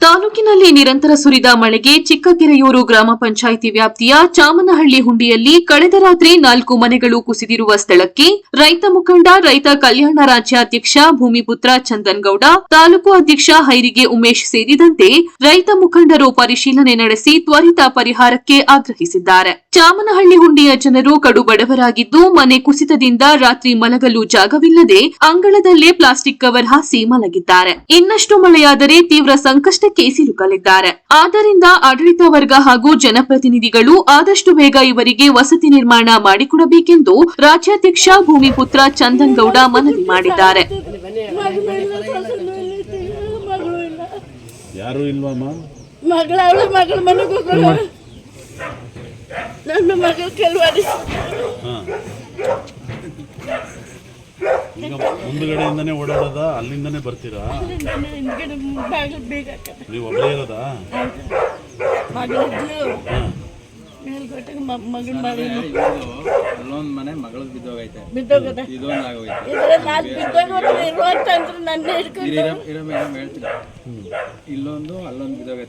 ತಾಲೂಕಿನಲ್ಲಿ ನಿರಂತರ ಸುರಿದ ಮಳೆಗೆ ಚಿಕ್ಕಕೆರೆಯೂರು ಗ್ರಾಮ ಪಂಚಾಯಿತಿ ವ್ಯಾಪ್ತಿಯ ಚಾಮನಹಳ್ಳಿ ಹುಂಡಿಯಲ್ಲಿ ಕಳೆದ ರಾತ್ರಿ ನಾಲ್ಕು ಮನೆಗಳು ಕುಸಿದಿರುವ ಸ್ಥಳಕ್ಕೆ ರೈತ ಮುಖಂಡ, ರೈತ ಕಲ್ಯಾಣ ರಾಜ್ಯಾಧ್ಯಕ್ಷ ಭೂಮಿಪುತ್ರ ಚಂದನ್ ಗೌಡ ತಾಲೂಕು ಅಧ್ಯಕ್ಷ ಹೈರಿಗೆ ಉಮೇಶ್ ಸೇರಿದಂತೆ ರೈತ ಮುಖಂಡರು ಪರಿಶೀಲನೆ ನಡೆಸಿ ತ್ವರಿತ ಪರಿಹಾರಕ್ಕೆ ಆಗ್ರಹಿಸಿದ್ದಾರೆ. ಚಾಮನಹಳ್ಳಿ ಹುಂಡಿಯ ಜನರು ಕಡು ಬಡವರಾಗಿದ್ದು ಮನೆ ಕುಸಿತದಿಂದ ರಾತ್ರಿ ಮಲಗಲು ಜಾಗವಿಲ್ಲದೆ ಅಂಗಳದಲ್ಲೇ ಪ್ಲಾಸ್ಟಿಕ್ ಕವರ್ ಹಾಸಿ ಮಲಗಿದ್ದಾರೆ. ಇನ್ನಷ್ಟು ಮಳೆಯಾದರೆ ತೀವ್ರ ಸಂಕಷ್ಟಕ್ಕೆ ಸಿಲುಕಲಿದ್ದಾರೆ ಆದ್ದರಿಂದ ಆಡಳಿತ ವರ್ಗ ಹಾಗೂ ಜನಪ್ರತಿನಿಧಿಗಳು ಆದಷ್ಟು ಬೇಗ ಇವರಿಗೆ ವಸತಿ ನಿರ್ಮಾಣ ಮಾಡಿಕೊಡಬೇಕೆಂದು ರಾಜ್ಯಾಧ್ಯಕ್ಷ ಭೂಮಿಪುತ್ರ ಚಂದನ್ ಗೌಡ ಮನವಿ ಮಾಡಿದ್ದಾರೆ. ಮಗಳು ಇಲ್ಲ ಸೊಸೆನೂ ಮಗಳು ಇಲ್ಲ ಯಾರು ಇಲ್ವಮ್ಮ ಮಗಳ ಅವಳ ಮಗಳ ಮನೆಗೆ ಹೋಗೋಣ. ನನ್ನ ಮಗಳು ಕೆಲವಾಡಿ ಹಾಂ. ಈಗ ಮುಂದ್ಗಡೆಯಿಂದನೇ ಓಡಾಡೋದ? ಅಲ್ಲಿಂದನೇ ಬರ್ತೀರಾ? ಹಿಂದ್ಗಡೆ ಬಾಗಿಲು ಬೇಗ ನೀವು ಒಬ್ಬರೇ ಇರೋದಾ? ಮಗನ ಅಲ್ಲೊಂದ್ ಮನೆ ಬಿದ್ದೋಗೈತೆ. ಬಿದ್ದೋಗದ? ಇದೊಂದ್ ಆಗೋಗೈತೆ ಇದ್ರೆ ನಾನು ಬಿದ್ದೋಗೋದ್ರೆ ಇರುವಂತಂದ್ರೆ ನನ್ನ ಹಿಡ್ಕೊಂಡು ಇರ ಇರ ಮೇಡಮ್ ಹೇಳ್ತೀನಿ. ಇಲ್ಲೊಂದು ಅಲ್ಲೊಂದು ಬಿದ್ದೋಗೈತೆ.